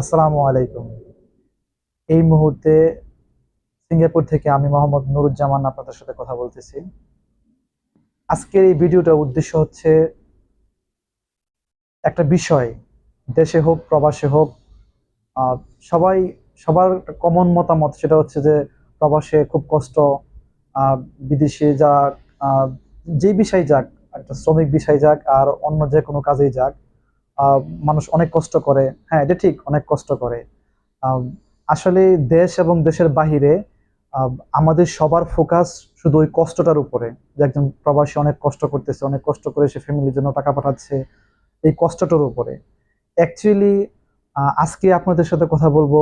আসসালামু আলাইকুম। এই মুহূর্তে সিঙ্গাপুর থেকে আমি মোহাম্মদ নুরুজ্জামান আপনাদের সাথে কথা বলতেছি। আজকের এই ভিডিওটার উদ্দেশ্য হচ্ছে একটা বিষয়, দেশে হোক, প্রবাসে হোক সবাই, সবার কমন মতামত সেটা হচ্ছে যে প্রবাসে খুব কষ্ট বিদেশে যাক যে বিষয় যাক, একটা শ্রমিক বিষয় যাক আর অন্য যে কোনো কাজেই যাক মানুষ অনেক কষ্ট করে। হ্যাঁ এটা ঠিক, অনেক কষ্ট করে। আসলে দেশ এবং দেশের বাহিরে আমাদের সবার ফোকাস শুধু ওই কষ্টটার উপরে। যে একজন প্রবাসী অনেক কষ্ট করতেছে, অনেক কষ্ট করে সে ফ্যামিলির জন্য টাকা পাঠাচ্ছে, এই কষ্টটার উপরে। অ্যাকচুয়ালি আজকে আপনাদের সাথে কথা বলব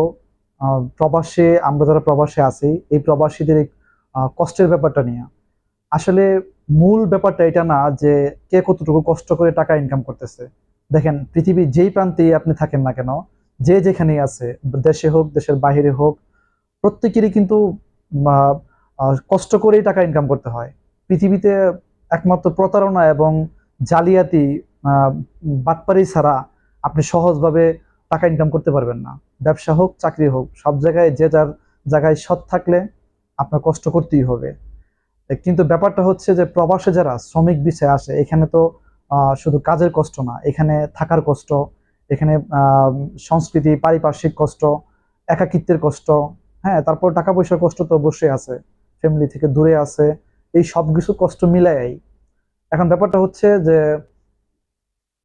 প্রবাসে, আমরা যারা প্রবাসে আছি, এই প্রবাসীদের কষ্টের ব্যাপারটা নিয়ে। আসলে মূল ব্যাপারটা এটা না যে কে কতটুকু কষ্ট করে টাকা ইনকাম করতেছে। দেখেন, পৃথিবীর যেই প্রান্তেই আপনি থাকেন না কেন, যে যেখানেই আছে, দেশে হোক, দেশের বাইরে হোক, প্রত্যেকেরই কিন্তু কষ্ট করেই টাকা ইনকাম করতে হয়। পৃথিবীতে একমাত্র প্রতারণা এবং জালিয়াতি বাটপারি ছাড়া আপনি সহজভাবে টাকা ইনকাম করতে পারবেন না। ব্যবসা হোক, চাকরি হোক, সব জায়গায় যে যার জায়গায় সৎ থাকলে আপনার কষ্ট করতেই হবে। কিন্তু ব্যাপারটা হচ্ছে যে, প্রবাসে যারা শ্রমিক বিষয়ে আসে, এখানে তো শুধু কাজের কষ্ট না, এখানে থাকার কষ্ট, এখানে সংস্কৃতি, পারিপার্শ্বিক কষ্ট, একাকিত্বের কষ্ট হ্যাঁ তারপর টাকা পয়সার কষ্ট তো অবশ্যই আছে ফ্যামিলি থেকে দূরে আছে, এই সব কিছু কষ্ট মিলাই এখন ব্যাপারটা হচ্ছে যে,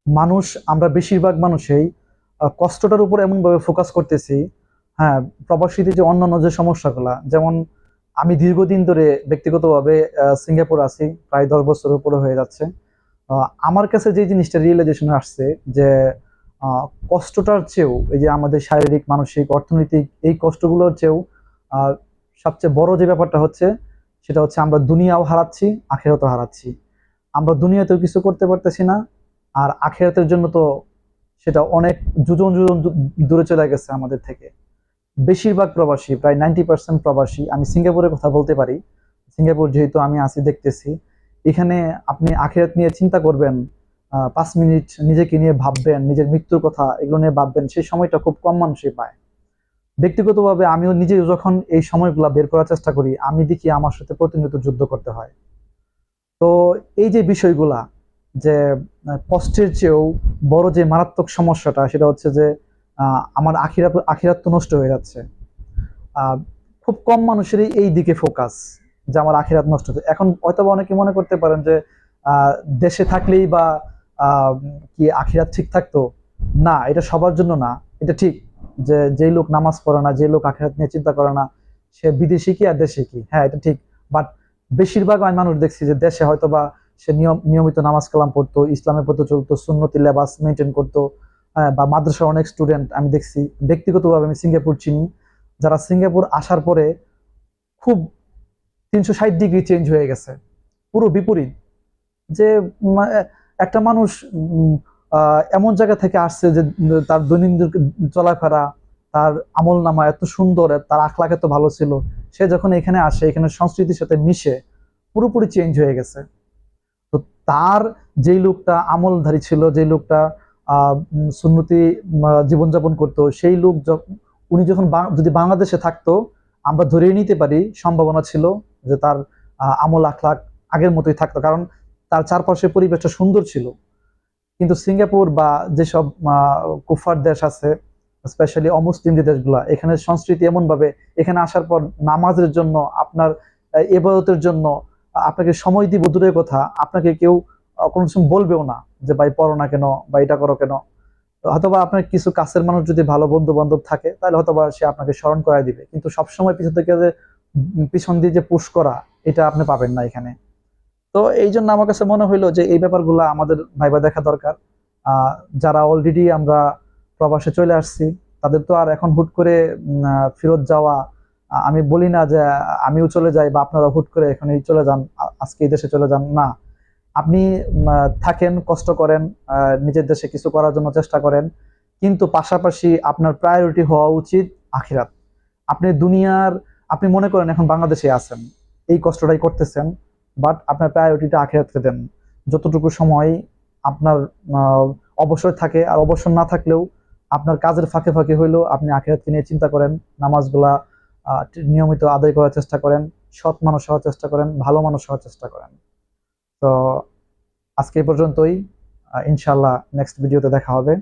মানুষ, আমরা বেশিরভাগ মানুষই কষ্টটার উপর এমনভাবে ফোকাস করতেছি হ্যাঁ প্রবাসীতে যে অন্যান্য যে সমস্যাগুলা, যেমন আমি দীর্ঘদিন ধরে ব্যক্তিগতভাবে সিঙ্গাপুর আছি, প্রায় দশ বছরের উপরে হয়ে যাচ্ছে। আমার কাছে যে জিনিসটা রিয়েলাইজেশন আসছে যে কষ্টটার চেয়েও, এই যে আমাদের শারীরিক, মানসিক, অর্থনৈতিক, এই কষ্টগুলোর চেয়েও সবচেয়ে বড় যে ব্যাপারটা হচ্ছে, সেটা হচ্ছে আমরা দুনিয়াও হারাচ্ছি, আখেরাতও হারাচ্ছি। আমরা দুনিয়াতেও কিছু করতে পারতেছি না, আর আখেরাতের জন্য তো সেটা অনেক যুজন যুজন দূরে চলে গেছে আমাদের থেকে। বেশিরভাগ প্রবাসী, প্রায় নাইনটি পার্সেন্ট প্রবাসী, আমি সিঙ্গাপুরের কথা বলতে পারি। সিঙ্গাপুর যেহেতু আমি আসি দেখতেছি এখানে আপনি আখেরাত নিয়ে চিন্তা করবেন পাঁচ মিনিট নিজেকে নিয়ে ভাববেন, নিজের মৃত্যুর কথা এগুলো নিয়ে ভাববেন, সেই সময়টা খুব কম মানুষই পায়। ব্যক্তিগতভাবে আমিও নিজে যখন এই সময়গুলো বের করার চেষ্টা করি, আমি দেখি আমার সাথে প্রতিনিয়ত যুদ্ধ করতে হয়। তো এই যে বিষয়গুলা, যে কষ্টের চেয়েও বড় যে মারাত্মক সমস্যাটা, সেটা হচ্ছে যে আমার আখিরাত আখিরাত তো নষ্ট হয়ে যাচ্ছে। খুব কম মানুষেরই এই দিকে ফোকাস যে আমার আখিরাত নষ্ট হচ্ছে। এখন হয়তো অনেকে মনে করতে পারেন যে দেশে থাকলেই বা কি আখিরাত ঠিক থাকতো? না এটা সবার জন্য না। এটা ঠিক যে যেই লোক নামাজ পড়ে না যে লোক আখিরাত নিয়ে চিন্তা করে না সে বিদেশি কি আর দেশে কি? হ্যাঁ এটা ঠিক। বাট বেশিরভাগ আমি মানুষ দেখছি যে দেশে হয়তো বা সে নিয়ম নিয়মিত নামাজ কালাম পড়তো ইসলামের পথে চলতো সুন্নতি লেবাস মেনটেন করতো হ্যাঁ, বা মাদ্রাসার অনেক স্টুডেন্ট আমি দেখছি। ব্যক্তিগতভাবে আমি সিঙ্গাপুর চিনি। যারা সিঙ্গাপুর আসার পরে খুব তিনশো ষাট ডিগ্রি চেঞ্জ হয়ে গেছে। পুরো বিপরীত। যে একটা মানুষ এমন জায়গা থেকে আসছে যে, তার দৈনন্দিন চলাফেরা, তার আমল নামা এত সুন্দর, তার আখলাক এত ভালো ছিল, সে যখন এখানে আসে, এখানে সংস্কৃতির সাথে মিশে, পুরোপুরি চেঞ্জ হয়ে গেছে। তো তার যেই লোকটা আমলধারী ছিল, যেই লোকটা সুন্নতি জীবনযাপন করতো, সেই লোক য- উনি যখন যদি বাংলাদেশে থাকতো, আমরা ধরেই নিতে পারি, সম্ভাবনা ছিল যে তার আমল আখলাক আগের মতোই থাকতো। কারণ তার চারপাশে পরিবেশটা সুন্দর ছিল। কিন্তু সিঙ্গাপুর বা যেসব কুফার দেশ আছে স্পেশালি অমুসলিম দেশগুলা, এখানে সংস্কৃতি এমনভাবে, এখানে আসার পর নামাজের জন্য, আপনার এবাদতের জন্য, আপনাকে সময় দিব দূরের কথা, আপনাকে কেউ কোনো সময় বলবেও না যে, ভাই, পড়ো না কেন? বা এটা করো কেন? হয়তোবা আপনার কিছু কাছের মানুষ যদি ভালো বন্ধু বান্ধব থাকে, তাহলে হয়তোবা সে আপনাকে স্মরণ করায় দিবে। কিন্তু সবসময় পিছন থেকে যে পিছন দিয়ে যে পুশ করা, এটা আপনি পাবেন না এখানে। তো এই জন্য আমার কাছে মনে হইল যে এই ব্যাপারগুলো আমাদের ভাইবা দেখা দরকার। যারা অলরেডি আমরা প্রবাসে চলে আসছি, তাদের তো আর এখন হুট করে ফেরত যাওয়া আমি বলি না যে আমিও চলে যাই বা আপনারা হুট করে এখনই চলে যান আজকে এই দেশে চলে যান, না। আপনি থাকেন, কষ্ট করেন নিজের দেশে কিছু করার জন্য চেষ্টা করেন, কিন্তু পাশাপাশি আপনার প্রায়োরিটি হওয়া উচিত আখিরাত। আপনি দুনিয়ার আপনি মনে করেন এখন বাংলাদেশে আছেন, এই কষ্টটাই করতেছেন বাট আপনার প্রায়োরিটিটা আখিরাতকে দেন। যতটুকু সময় আপনার অবসর থাকে আর অবসর না থাকলেও আপনার কাজের ফাঁকে ফাঁকে হইলেও আপনি আখেরাতকে নিয়ে চিন্তা করেন, নামাজগুলা নিয়মিত আদায় করার চেষ্টা করেন, সৎ মানুষ হওয়ার চেষ্টা করেন, ভালো মানুষ হওয়ার চেষ্টা করেন। তো আজকে এই পর্যন্তই ইনশাল্লাহ নেক্সট ভিডিওতে দেখা হবে।